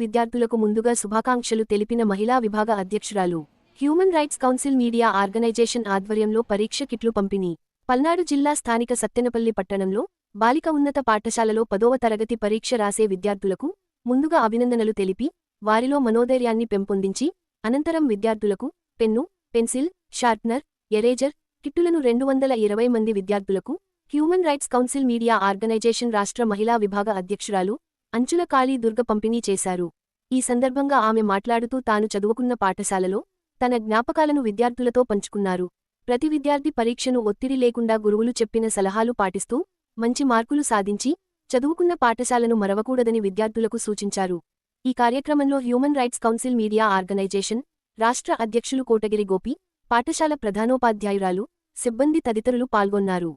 విద్యార్థులకు ముందుగా శుభాకాంక్షలు తెలిపిన మహిళా విభాగ అధ్యక్షురాలు. Human rights council media organisation ఆధ్వర్యంలో పరీక్ష కిట్లు పంపిణీ. పల్నాడు జిల్లా స్థానిక సత్తెనపల్లి పట్టణంలో బాలిక ఉన్నత పాఠశాలలో పదోవ తరగతి పరీక్ష రాసే విద్యార్థులకు ముందుగా అభినందనలు తెలిపి వారిలో మనోధైర్యాన్ని పెంపొందించి అనంతరం విద్యార్థులకు పెన్ను పెన్సిల్ షార్ప్నర్ ఎరేజర్ కిట్టులను రెండు వందల ఇరవై మంది విద్యార్థులకు human rights council media organisation రాష్ట్ర మహిళా విభాగ అధ్యక్షురాలు అంచుల కాళీ దుర్గ పంపిణీ చేశారు. ఈ సందర్భంగా ఆమె మాట్లాడుతూ తాను చదువుకున్న పాఠశాలలో తన జ్ఞాపకాలను విద్యార్థులతో పంచుకున్నారు. ప్రతి విద్యార్థి పరీక్షను ఒత్తిడి లేకుండా గురువులు చెప్పిన సలహాలు పాటిస్తూ మంచి మార్కులు సాధించి చదువుకున్న పాఠశాలను మరవకూడదని విద్యార్థులకు సూచించారు. ఈ కార్యక్రమంలో human rights council media organisation రాష్ట్ర అధ్యక్షులు కోటగిరి గోపి పాఠశాల ప్రధానోపాధ్యాయురాలు సిబ్బంది తదితరులు పాల్గొన్నారు.